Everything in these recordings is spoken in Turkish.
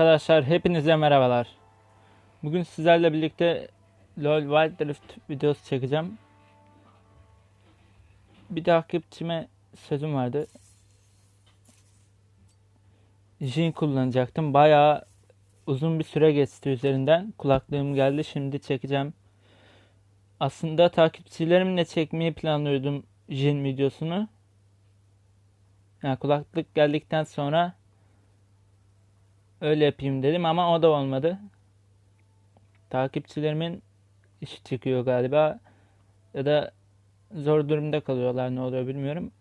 Arkadaşlar hepinize merhabalar. Bugün sizlerle birlikte LoL Wild Rift videosu çekeceğim. Bir takipçime sözüm vardı. Jin kullanacaktım. Bayağı uzun bir süre geçti üzerinden. Kulaklığım geldi. Şimdi çekeceğim. Aslında takipçilerimle çekmeyi planlıyordum Jin videosunu. Yani kulaklık geldikten sonra öyle yapayım dedim ama o da olmadı. Takipçilerimin işi çıkıyor galiba ya da zor durumda kalıyorlar ne oluyor bilmiyorum.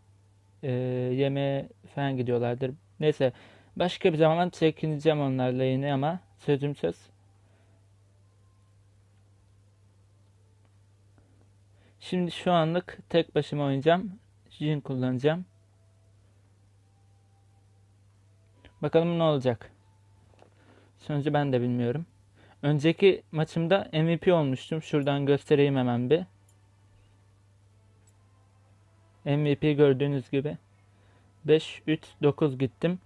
Ee, yemeğe falan gidiyorlardır. Neyse başka bir zaman çekineceğim onlarla yine ama sözüm söz. Şimdi şu anlık tek başıma oynayacağım. Jin kullanacağım. Bakalım ne olacak. Sonucu ben de bilmiyorum. Önceki maçımda MVP olmuştum. Şuradan göstereyim hemen bir. MVP gördüğünüz gibi. 5, 3, 9 gittim.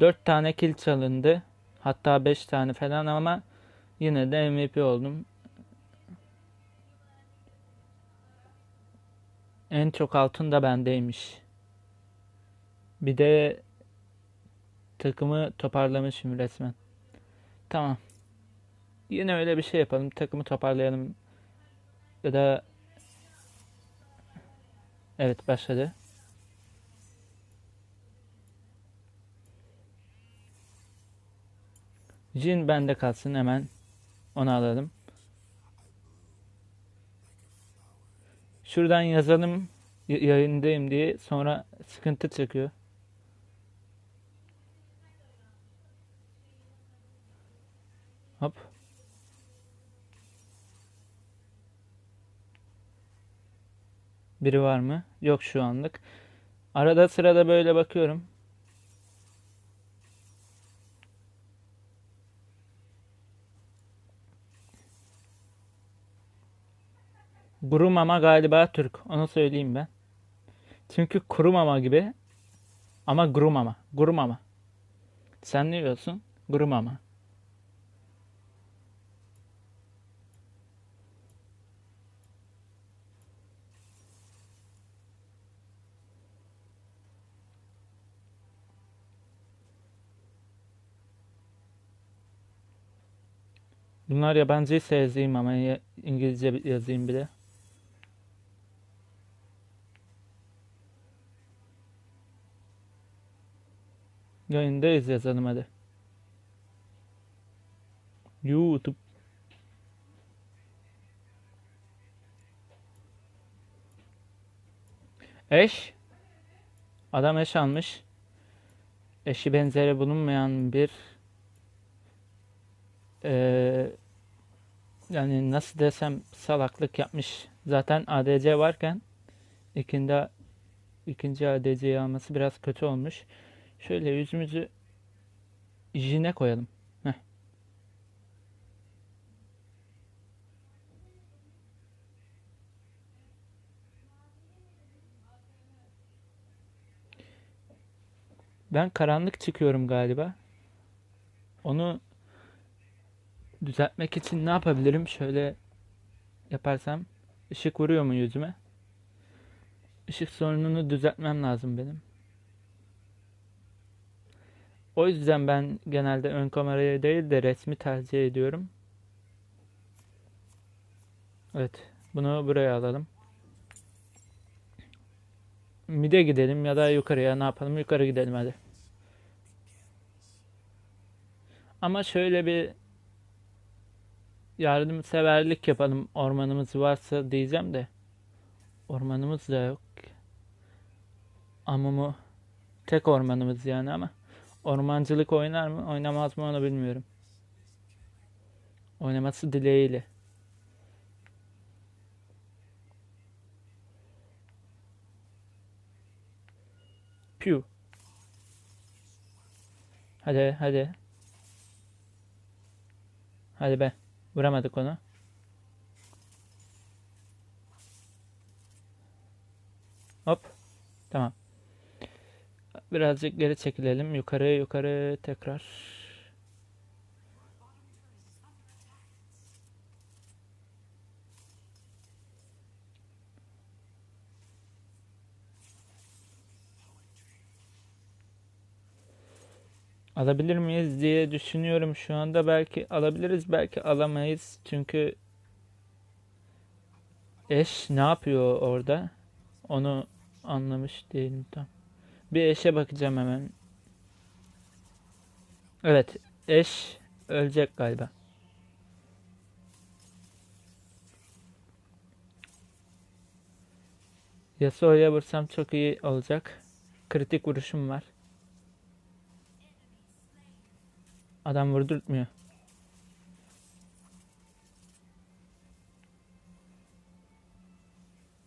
4 tane kill çalındı. Hatta 5 tane falan ama yine de MVP oldum. En çok altın da bendeymiş. Bir de takımı toparlamışım resmen. Tamam. Yine öyle bir şey yapalım. Takımı toparlayalım. Ya da Evet başladı. Jin bende kalsın hemen. Onu alalım. Şuradan yazalım yayındayım diye sonra sıkıntı çıkıyor. Hop. Biri var mı? Yok şu anlık. Arada sırada böyle bakıyorum. Kuru galiba Türk. Onu söyleyeyim ben. Çünkü kuru mama gibi. Ama guru mama. Sen ne diyorsun? Mama. Bunlar yabancıysa yazayım ama İngilizce yazayım bir de. Yayındayız yazalım hadi. YouTube. Eş. Adam eş almış. Eşi benzeri bulunmayan bir eee, yani nasıl desem salaklık yapmış. Zaten ADC varken ikinci ikinci ADC'yi alması biraz kötü olmuş. Şöyle yüzümüzü Jin'e koyalım. Heh. Ben karanlık çıkıyorum galiba. Onu düzeltmek için ne yapabilirim? Şöyle yaparsam ışık vuruyor mu yüzüme? Işık sorununu düzeltmem lazım benim. O yüzden ben genelde ön kamerayı değil de resmi tercih ediyorum. Evet, bunu buraya alalım. Mide gidelim ya da yukarıya ne yapalım? Yukarı gidelim hadi. Ama şöyle bir yardımseverlik yapalım ormanımız varsa diyeceğim de ormanımız da yok. Amumu tek ormanımız yani ama ormancılık oynar mı oynamaz mı onu bilmiyorum. Oynaması dileğiyle. Piu. Hadi hadi. Hadi be. Vuramadık onu. Hop. Tamam. Birazcık geri çekilelim. Yukarı yukarı tekrar. Alabilir miyiz diye düşünüyorum şu anda. Belki alabiliriz, belki alamayız. Çünkü eş ne yapıyor orada? Onu anlamış değilim tam. Bir eşe bakacağım hemen. Evet, eş ölecek galiba. Yasuo'ya vursam çok iyi olacak. Kritik vuruşum var. Adam vurdurtmuyor.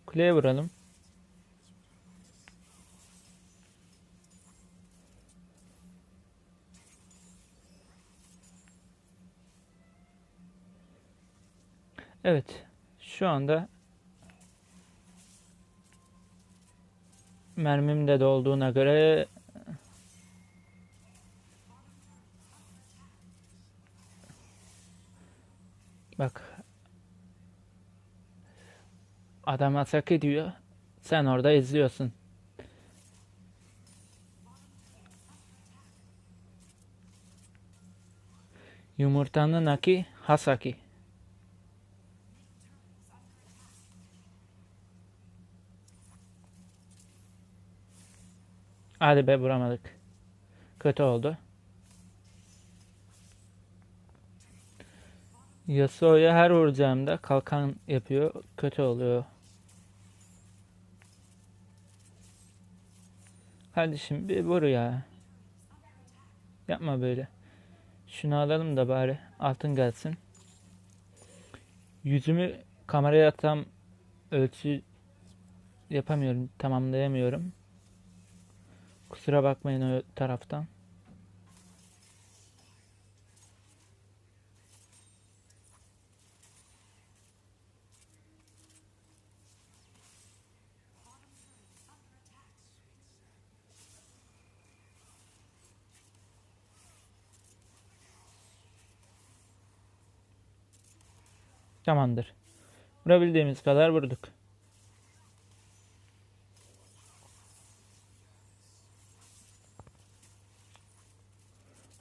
Kuleye vuralım. Evet. Şu anda mermim de dolduğuna göre adam atak ediyor. Sen orada izliyorsun. Yumurtanın aki Hasaki. Hadi be vuramadık. Kötü oldu. Yasuo'ya her vuracağımda kalkan yapıyor. Kötü oluyor. Kardeşim bir vur ya. Yapma böyle. Şunu alalım da bari altın gelsin. Yüzümü kameraya tam ölçü yapamıyorum, tamamlayamıyorum. Kusura bakmayın o taraftan. Tamamdır. Vurabildiğimiz kadar vurduk.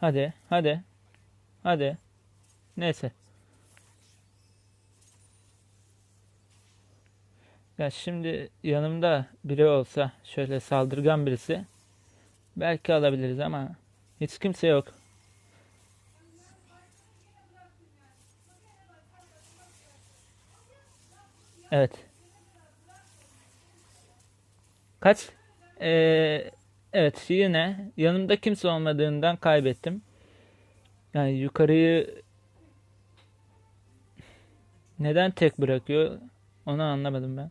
Hadi, hadi. Hadi. Neyse. Ya şimdi yanımda biri olsa, şöyle saldırgan birisi, belki alabiliriz ama hiç kimse yok. Evet. Kaç? Ee, evet yine yanımda kimse olmadığından kaybettim. Yani yukarıyı neden tek bırakıyor onu anlamadım ben.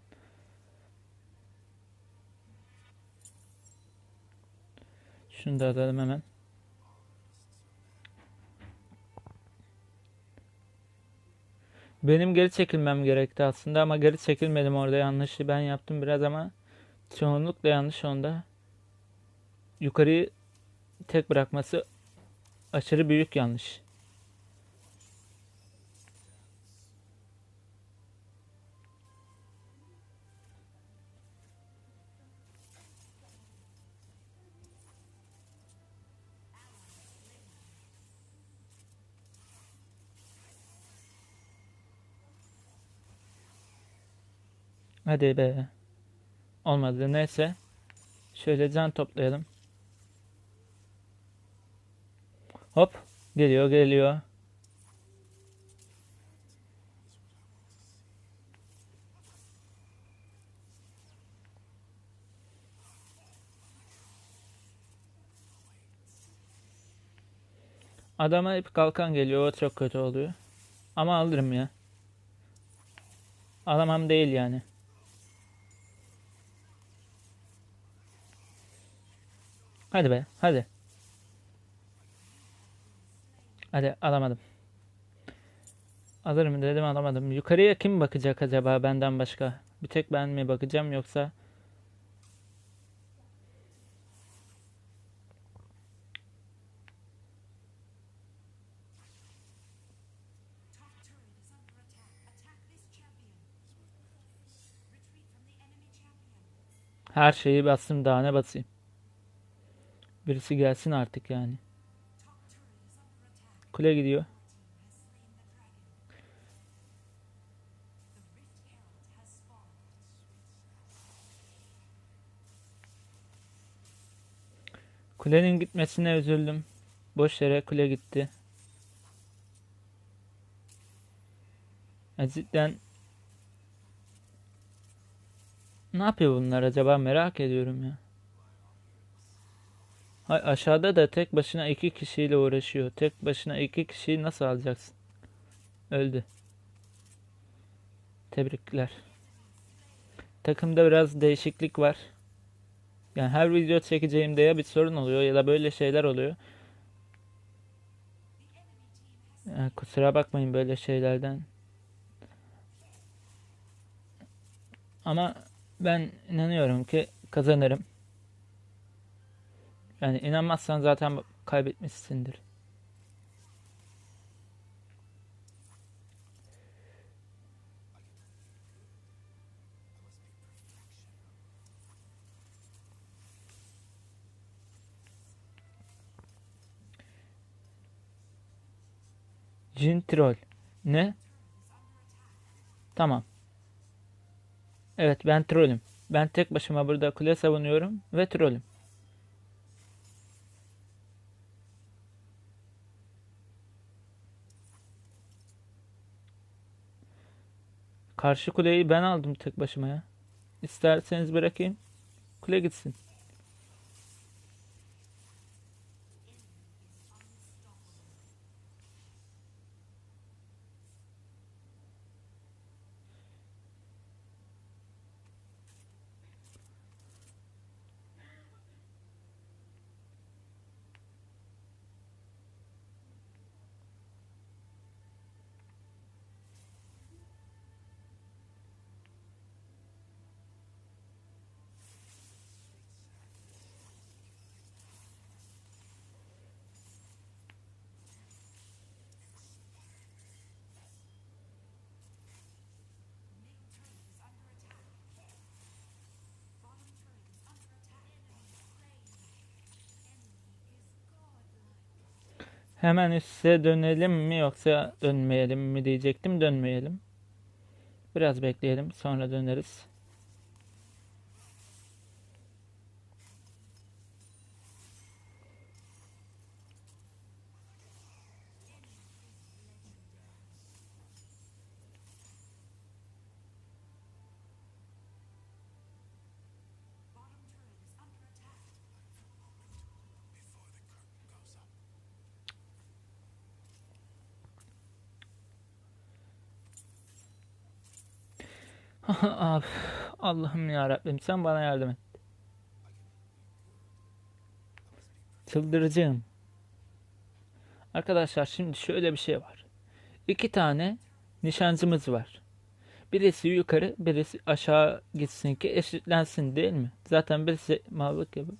Şunu da alalım hemen. Benim geri çekilmem gerekti aslında ama geri çekilmedim orada yanlışı ben yaptım biraz ama çoğunlukla yanlış onda. Yukarıyı tek bırakması aşırı büyük yanlış. Hadi be. Olmadı neyse. Şöyle can toplayalım. Hop. Geliyor geliyor. Adama hep kalkan geliyor. O çok kötü oluyor. Ama alırım ya. Alamam değil yani. Hadi be. Hadi. Hadi alamadım. Alırım dedim alamadım. Yukarıya kim bakacak acaba benden başka? Bir tek ben mi bakacağım yoksa her şeyi bastım daha ne basayım? Birisi gelsin artık yani. Kule gidiyor. Kulenin gitmesine üzüldüm. Boş yere kule gitti. Ya cidden ne yapıyor bunlar acaba merak ediyorum ya. Hay aşağıda da tek başına iki kişiyle uğraşıyor. Tek başına iki kişiyi nasıl alacaksın? Öldü. Tebrikler. Takımda biraz değişiklik var. Yani her video çekeceğimde ya bir sorun oluyor ya da böyle şeyler oluyor. Yani kusura bakmayın böyle şeylerden. Ama ben inanıyorum ki kazanırım. Yani inanmazsan zaten kaybetmişsindir. Jin troll. Ne? Tamam. Evet ben trollüm. Ben tek başıma burada kule savunuyorum ve trollüm. Karşı kuleyi ben aldım tek başıma ya. İsterseniz bırakayım. Kule gitsin. Hemen üste dönelim mi yoksa dönmeyelim mi diyecektim. Dönmeyelim. Biraz bekleyelim sonra döneriz. Abi, Allah'ım ya Rabbim sen bana yardım et. Çıldıracağım. Arkadaşlar şimdi şöyle bir şey var. İki tane nişancımız var. Birisi yukarı, birisi aşağı gitsin ki eşitlensin değil mi? Zaten birisi mallık yapıp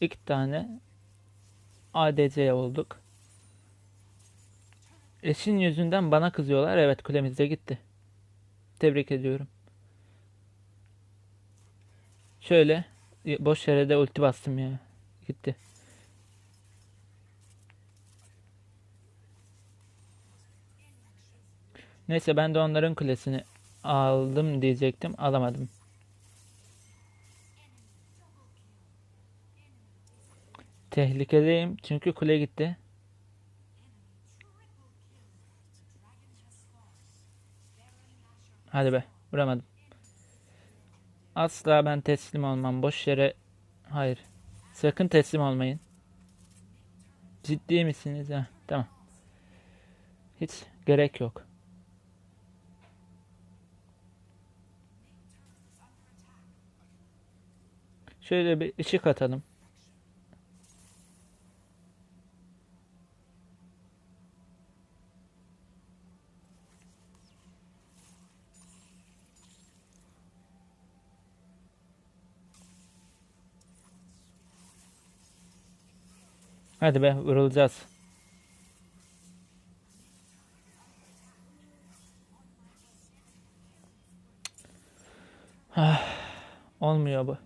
iki tane ADC olduk. Eşin yüzünden bana kızıyorlar. Evet kulemiz de gitti. Tebrik ediyorum. Şöyle boş yere de ulti bastım ya. Gitti. Neyse ben de onların kulesini aldım diyecektim. Alamadım. Tehlikedeyim çünkü kule gitti. Hadi be vuramadım. Asla ben teslim olmam. Boş yere hayır. Sakın teslim olmayın. Ciddi misiniz? Heh, tamam. Hiç gerek yok. Şöyle bir ışık atalım. Hadi be vurulacağız. Ah, olmuyor bu.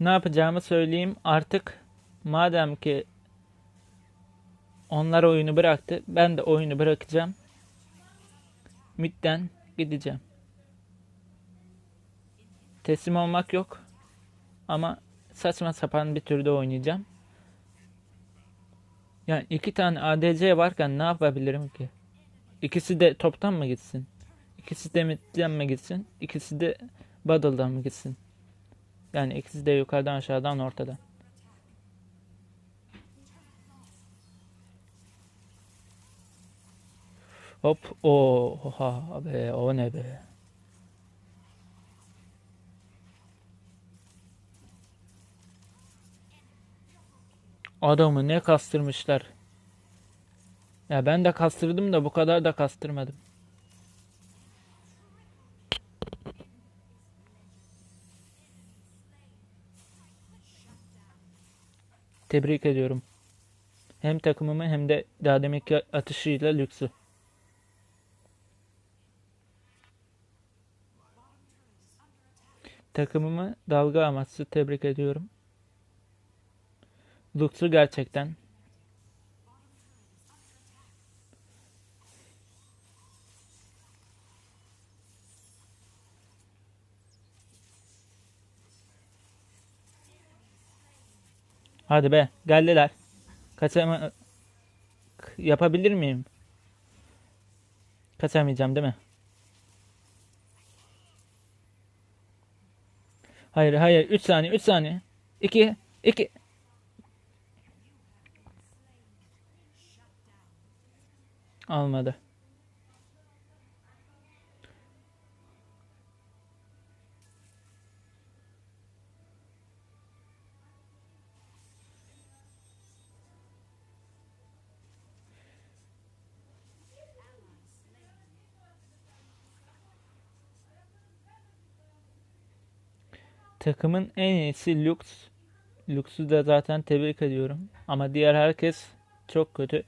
Ne yapacağımı söyleyeyim. Artık madem ki onlar oyunu bıraktı, ben de oyunu bırakacağım. Midden gideceğim. Teslim olmak yok. Ama saçma sapan bir türde oynayacağım. Yani iki tane ADC varken ne yapabilirim ki? İkisi de toptan mı gitsin? İkisi de midden mi gitsin? İkisi de Battle'dan mı gitsin? Yani ikisi de yukarıdan aşağıdan ortadan. Hop. Oha be. O ne be. Adamı ne kastırmışlar. Ya ben de kastırdım da bu kadar da kastırmadım. Tebrik ediyorum. Hem takımımı hem de daha deminki atışıyla Lüks'ü. Takımımı dalga amaçlı tebrik ediyorum. Lux'u gerçekten Hadi be geldiler. Kaçama yapabilir miyim? Kaçamayacağım değil mi? Hayır hayır 3 saniye 3 saniye. 2 2 Almadı. Takımın en iyisi Lux. Lux'u da zaten tebrik ediyorum. Ama diğer herkes çok kötü.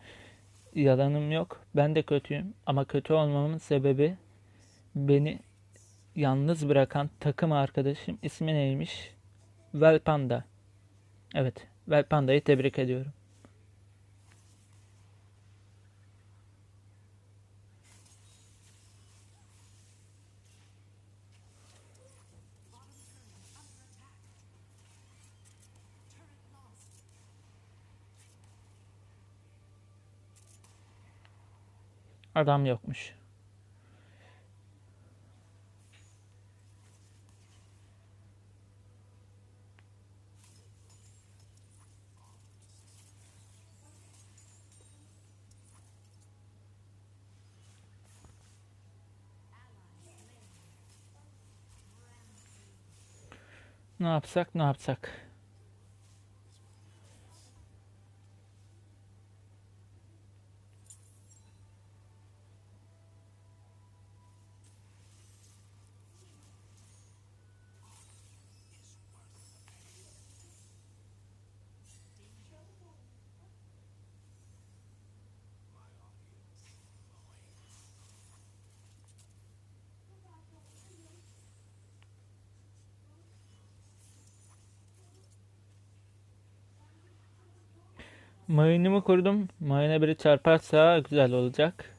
Yalanım yok. Ben de kötüyüm. Ama kötü olmamın sebebi beni yalnız bırakan takım arkadaşım ismi neymiş? Velpanda. Evet. Velpanda'yı tebrik ediyorum. Adam yokmuş. Ne yapsak ne yapsak. Mayınımı kurdum. Mayına biri çarparsa güzel olacak.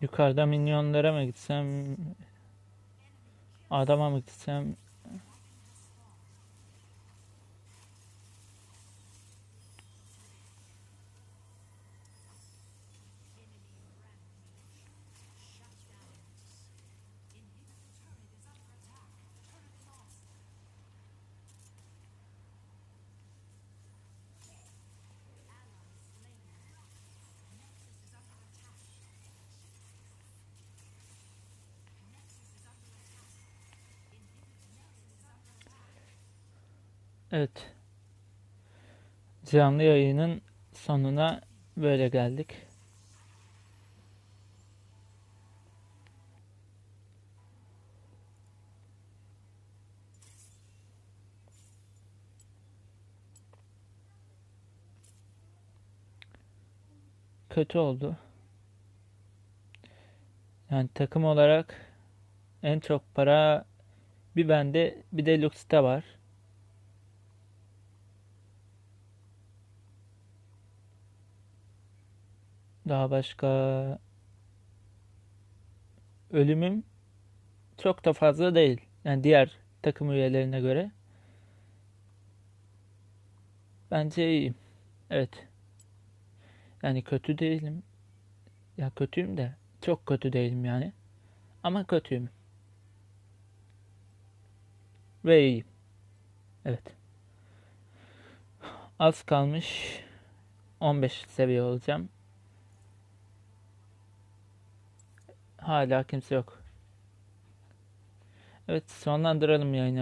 Yukarıda minyonlara mı gitsem? Adama mı gitsem? Evet. Canlı yayının sonuna böyle geldik. Kötü oldu. Yani takım olarak en çok para bir bende bir de Lux'ta var. Daha başka ölümüm çok da fazla değil. Yani diğer takım üyelerine göre. Bence iyiyim. Evet. Yani kötü değilim. Ya kötüyüm de çok kötü değilim yani. Ama kötüyüm. Ve iyiyim. Evet. Az kalmış. 15 seviye olacağım. Hala kimse yok. Evet sonlandıralım yayını.